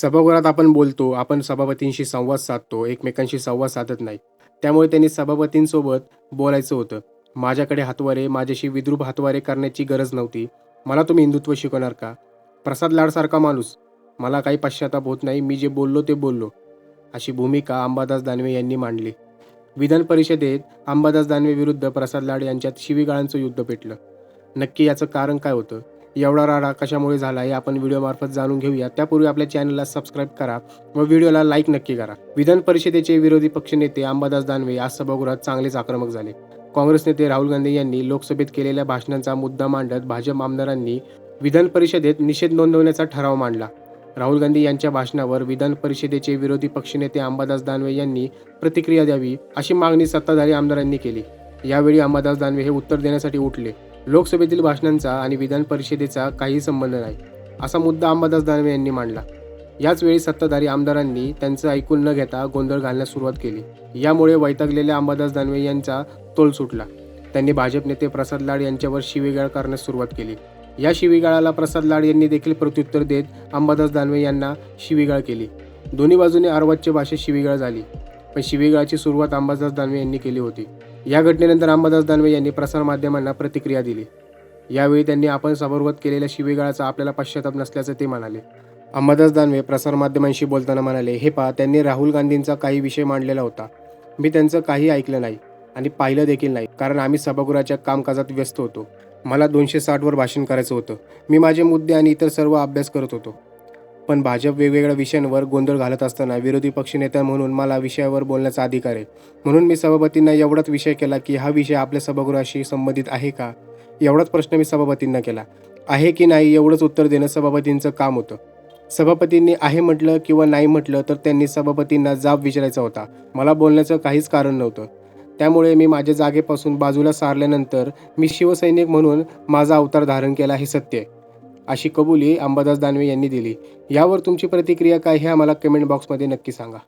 सभागृहात आपण बोलतो आपण सभापतींशी संवाद साधतो एकमेकांशी संवाद साधत नाही. त्यामुळे त्यांनी सभापतींसोबत बोलायचं होतं. माझ्याकडे हातवारे माझ्याशी विद्रूप हातवारे करण्याची गरज नव्हती. मला तुम्ही हिंदुत्व शिकवणार का? प्रसाद लाडसारखा माणूस. मला काही पश्चाताप होत नाही मी जे बोललो ते बोललो. अशी भूमिका अंबादास दानवे यांनी मांडली. विधान परिषदेत अंबादास दानवे विरुद्ध प्रसाद लाड यांच्यात शिवीगाळांचं युद्ध पेटलं. नक्की याचं कारण काय होतं? एवढा राडा कशामुळे झाला हे आपण व्हिडिओमार्फत जाणून घेऊया. त्यापूर्वी आपल्या चॅनलला सबस्क्राईब करा व व्हिडिओला लाईक नक्की करा. विधान परिषदेचे विरोधी पक्षनेते अंबादास दानवे आज सभागृहात चांगलेच आक्रमक झाले. काँग्रेस नेते राहुल गांधी यांनी लोकसभेत केलेल्या भाषणांचा मुद्दा मांडत भाजप आमदारांनी विधान परिषदेत निषेध नोंदवण्याचा ठराव मांडला. राहुल गांधी यांच्या भाषणावर विधान परिषदेचे विरोधी पक्षनेते अंबादास दानवे यांनी प्रतिक्रिया द्यावी अशी मागणी सत्ताधारी आमदारांनी केली. यावेळी अंबादास दानवे हे उत्तर देण्यासाठी उठले. लोकसभेतील भाषणांचा आणि विधान परिषदेचा काही संबंध नाही असा मुद्दा अंबादास दानवे यांनी मांडला. याच वेळी सत्ताधारी आमदारांनी त्यांचं ऐकून न घेता गोंधळ घालण्यास सुरुवात केली. यामुळे वैतागलेल्या अंबादास दानवे यांचा तोल सुटला. त्यांनी भाजप नेते प्रसाद लाड यांच्यावर शिवीगाळ करण्यास सुरुवात केली. या शिवीगाळाला प्रसाद लाड यांनी देखील प्रत्युत्तर देत अंबादास दानवे यांना शिवीगाळ केली. दोन्ही बाजूने अर्वाच्य भाषेत शिवीगाळ झाली. पण शिवीगाळाची सुरुवात अंबादास दानवे यांनी केली होती. या घटनेनंतर अंबादास दानवे यांनी प्रसारमाध्यमांना प्रतिक्रिया दिली. यावेळी त्यांनी आपण सभागृहात केलेल्या शिवीगाळाचा आपल्याला पश्चाताप नसल्याचं ते म्हणाले. अंबादास दानवे प्रसारमाध्यमांशी बोलताना म्हणाले हे पहा त्यांनी राहुल गांधींचा काही विषय मांडलेला होता. मी त्यांचं काही ऐकलं नाही आणि पाहिलं देखील नाही कारण आम्ही सभागृहाच्या कामकाजात व्यस्त होतो. मला दोनशे साठवर भाषण करायचं होतं. मी माझे मुद्दे आणि इतर सर्व अभ्यास करत होतो. पण भाजप वेगवेगळ्या विषयांवर गोंधळ घालत असताना विरोधी पक्षनेता म्हणून मला विषयावर बोलण्याचा अधिकार आहे. म्हणून मी सभापतींना एवढाच विषय केला की हा विषय आपल्या सभागृहाशी संबंधित आहे का? एवढाच प्रश्न मी सभापतींना केला. आहे की नाही एवढंच उत्तर देणं सभापतींचं काम होतं. सभापतींनी आहे म्हटलं किंवा नाही म्हटलं तर त्यांनी सभापतींना जाब विचारायचा होता. मला बोलण्याचं काहीच कारण नव्हतं. त्यामुळे मी माझ्या जागेपासून बाजूला सारल्यानंतर मी शिवसैनिक म्हणून माझा अवतार धारण केला हे सत्य आहे. अशी कबुली अंबादास दानवे यांनी दिली. यावर तुमची प्रतिक्रिया काय हे आम्हाला कमेंट बॉक्समध्ये नक्की सांगा.